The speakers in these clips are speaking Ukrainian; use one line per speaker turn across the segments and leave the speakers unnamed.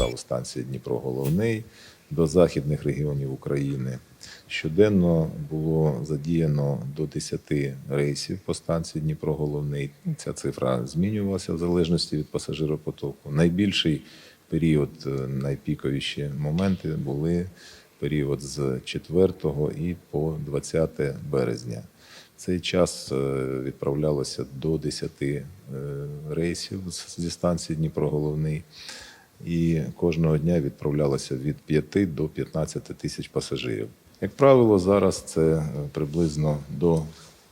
вокзалу станції Дніпро Головний до західних регіонів України. Щоденно було задіяно до 10 рейсів по станції Дніпро Головний. Ця цифра змінювалася в залежності від пасажиропотоку. Найбільший період, е, найпіковіші моменти були період з 4 і по 20 березня. Цей час е, відправлялося до 10 е, рейсів зі станції Дніпро Головний. І кожного дня відправлялося від 5 до 15 тисяч пасажирів. Як правило, зараз це е, приблизно до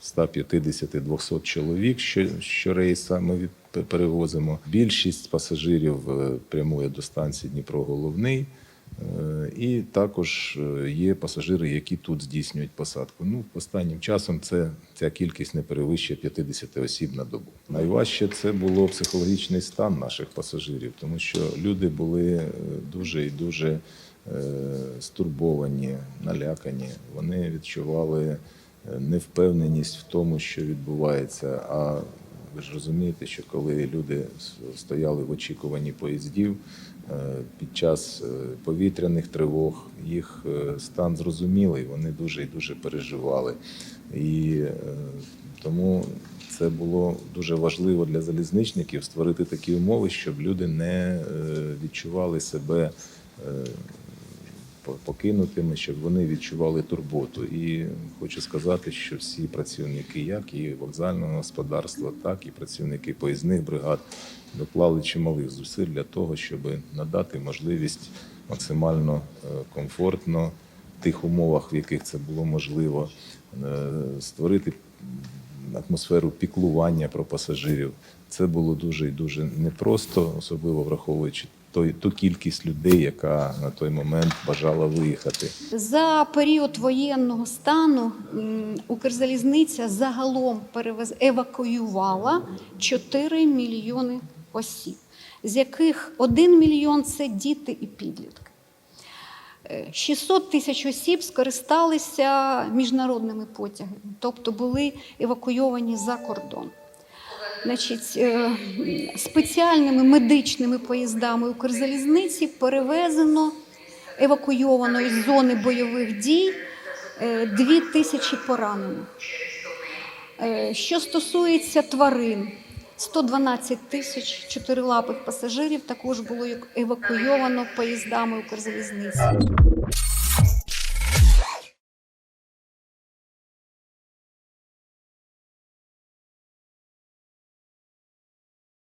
150-200 чоловік що- щорейса ми від- перевозимо. Більшість пасажирів е, прямує до станції Дніпро Головний. Е, І також е, є пасажири, які тут здійснюють посадку. Ну, останнім часом це ця кількість не перевищує 50 осіб на добу. Найважче це було психологічний стан наших пасажирів, тому що люди були е, дуже і дуже стурбовані, налякані. Вони відчували невпевненість в тому, що відбувається. А ви ж розумієте, що коли люди стояли в очікуванні поїздів е, під час е, повітряних тривог, їх е, стан зрозумілий, вони дуже і дуже переживали. І тому це було дуже важливо для залізничників створити такі умови, щоб люди не відчували себе покинутими, щоб вони відчували турботу. І хочу сказати, що всі працівники, як і вокзального господарства, так і працівники поїзних бригад доклали чималих зусиль для того, щоб надати можливість максимально е, комфортно в тих умовах, в яких це було можливо, е, створити атмосферу піклування про пасажирів. Це було дуже і дуже непросто, особливо враховуючи той, ту кількість людей, яка на той момент бажала виїхати.
За період воєнного стану Укрзалізниця загалом перевез евакуювала 4 мільйони осіб, з яких 1 мільйон це діти і підлітки. Е, 600 тисяч осіб скористалися міжнародними потягами, тобто були евакуйовані за кордон. Значить, е, спеціальними медичними поїздами Укрзалізниці перевезено евакуйовано із зони бойових дій е, дві тисячі поранених. Е, Що стосується тварин, 112 тисяч чотирилапих пасажирів також було евакуйовано поїздами Укрзалізниці.